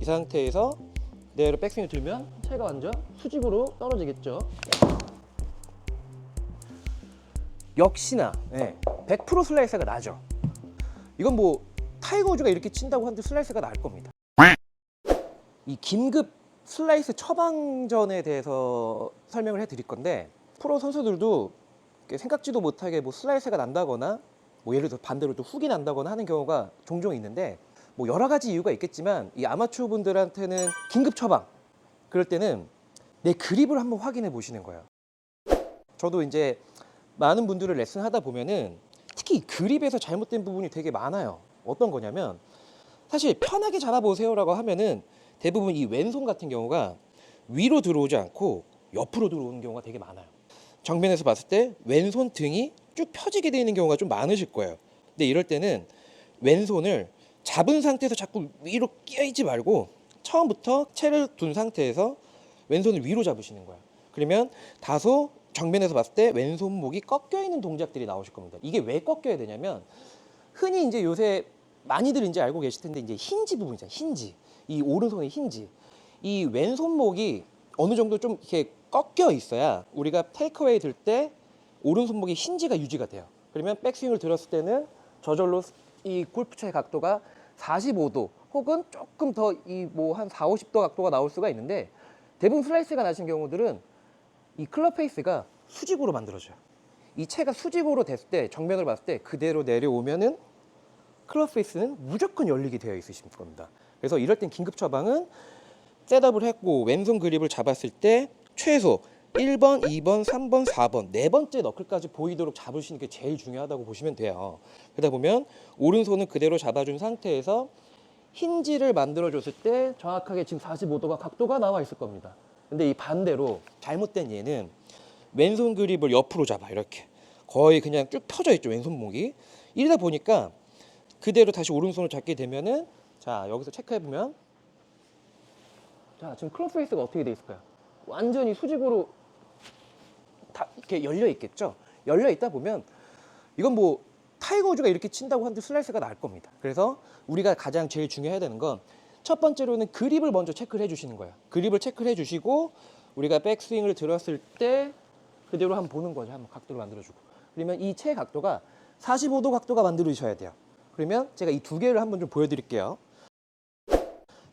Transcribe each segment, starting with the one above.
이 상태에서 그대로 백스윙을 들면 채가 완전 수직으로 떨어지겠죠. 역시나 예, 100% 슬라이스가 나죠. 이건 뭐 타이거 우즈가 이렇게 친다고 한들 슬라이스가 날 겁니다. 이 긴급 슬라이스 처방전에 대해서 설명을 해드릴 건데 프로 선수들도 생각지도 못하게 뭐 슬라이스가 난다거나 뭐 예를 들어 반대로 또 훅이 난다거나 하는 경우가 종종 있는데 뭐 여러 가지 이유가 있겠지만 이 아마추어 분들한테는 긴급 처방 그럴 때는 내 그립을 한번 확인해 보시는 거예요. 저도 이제 많은 분들을 레슨하다 보면은 특히 이 그립에서 잘못된 부분이 되게 많아요. 어떤 거냐면 사실 편하게 잡아보세요라고 하면은 대부분 이 왼손 같은 경우가 위로 들어오지 않고 옆으로 들어오는 경우가 되게 많아요. 정면에서 봤을 때 왼손 등이 쭉 펴지게 되어 있는 경우가 좀 많으실 거예요. 근데 이럴 때는 왼손을 잡은 상태에서 자꾸 위로 끼어있지 말고 처음부터 채를 둔 상태에서 왼손을 위로 잡으시는 거예요. 그러면 다소 정면에서 봤을 때 왼손목이 꺾여 있는 동작들이 나오실 겁니다. 이게 왜 꺾여야 되냐면 흔히 이제 요새 많이들 이제 알고 계실 텐데 이제 힌지 부분이잖아요. 힌지. 이 오른손의 힌지. 이 왼손목이 어느 정도 좀 이렇게 꺾여 있어야 우리가 테이크어웨이 들 때 오른손목의 힌지가 유지가 돼요. 그러면 백스윙을 들었을 때는 저절로 이 골프채 각도가 45도 혹은 조금 더 이 뭐 한 4, 50도 각도가 나올 수가 있는데 대부분 슬라이스가 나신 경우들은 이 클럽 페이스가 수직으로 만들어져요. 이 채가 수직으로 됐을 때 정면으로 봤을 때 그대로 내려오면은 클럽 페이스는 무조건 열리게 되어 있으실 겁니다. 그래서 이럴 땐 긴급 처방은 셋업을 했고 왼손 그립을 잡았을 때 최소 1번, 2번, 3번, 4번 네 번째 너클까지 보이도록 잡으시는 게 제일 중요하다고 보시면 돼요. 그러다 보면 오른손은 그대로 잡아준 상태에서 힌지를 만들어줬을 때 정확하게 지금 45도가 각도가 나와 있을 겁니다. 근데 이 반대로 잘못된 얘는 왼손 그립을 옆으로 잡아 이렇게 거의 그냥 쭉 펴져 있죠 왼손목이 이러다 보니까 그대로 다시 오른손을 잡게 되면은 자 여기서 체크해 보면 자 지금 클럽 페이스가 어떻게 돼 있을까요? 완전히 수직으로 다 이렇게 열려 있겠죠. 열려 있다 보면 이건 뭐 타이거 우즈가 이렇게 친다고 한들 슬라이스가 날 겁니다. 그래서 우리가 가장 제일 중요해야 되는 건 첫 번째로는 그립을 먼저 체크를 해주시는 거예요. 그립을 체크를 해주시고 우리가 백스윙을 들었을 때 그대로 한번 보는 거죠. 한번 각도를 만들어주고. 그러면 이 채 각도가 45도 각도가 만들어주셔야 돼요. 그러면 제가 이 두 개를 한번 좀 보여드릴게요.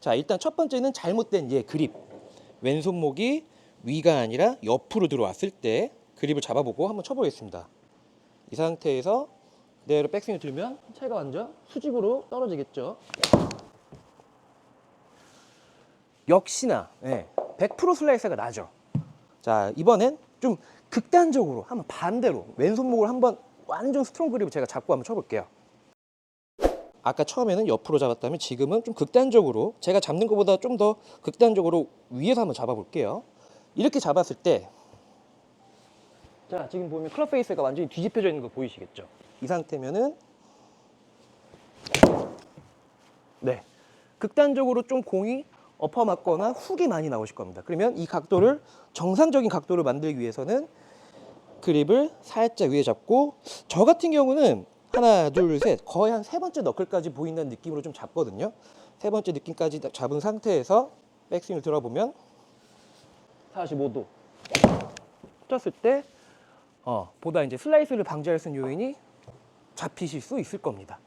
자, 일단 첫 번째는 잘못된 예 그립. 왼손목이 위가 아니라 옆으로 들어왔을 때 그립을 잡아보고 한번 쳐보겠습니다. 이 상태에서 그대로 백스윙을 들면 채가 완전 수직으로 떨어지겠죠. 역시나 예, 100% 슬라이스가 나죠. 자 이번엔 좀 극단적으로 한번 반대로 왼손목을 한번 완전 스트롱 그립을 제가 잡고 한번 쳐볼게요. 아까 처음에는 옆으로 잡았다면 지금은 좀 극단적으로 제가 잡는 것보다 좀 더 극단적으로 위에서 한번 잡아볼게요. 이렇게 잡았을 때, 자 지금 보면 클럽 페이스가 완전히 뒤집혀져 있는 거 보이시겠죠? 이 상태면은 네 극단적으로 좀 공이 엎어 맞거나 훅이 많이 나오실 겁니다. 그러면 이 각도를 정상적인 각도를 만들기 위해서는 그립을 살짝 위에 잡고 저 같은 경우는 하나 둘 셋 거의 한 세 번째 너클까지 보인다는 느낌으로 좀 잡거든요. 세 번째 느낌까지 딱 잡은 상태에서 백스윙을 들어보면 45도 쳤을 때 어, 보다 이제 슬라이스를 방지할 수 있는 요인이 잡히실 수 있을 겁니다.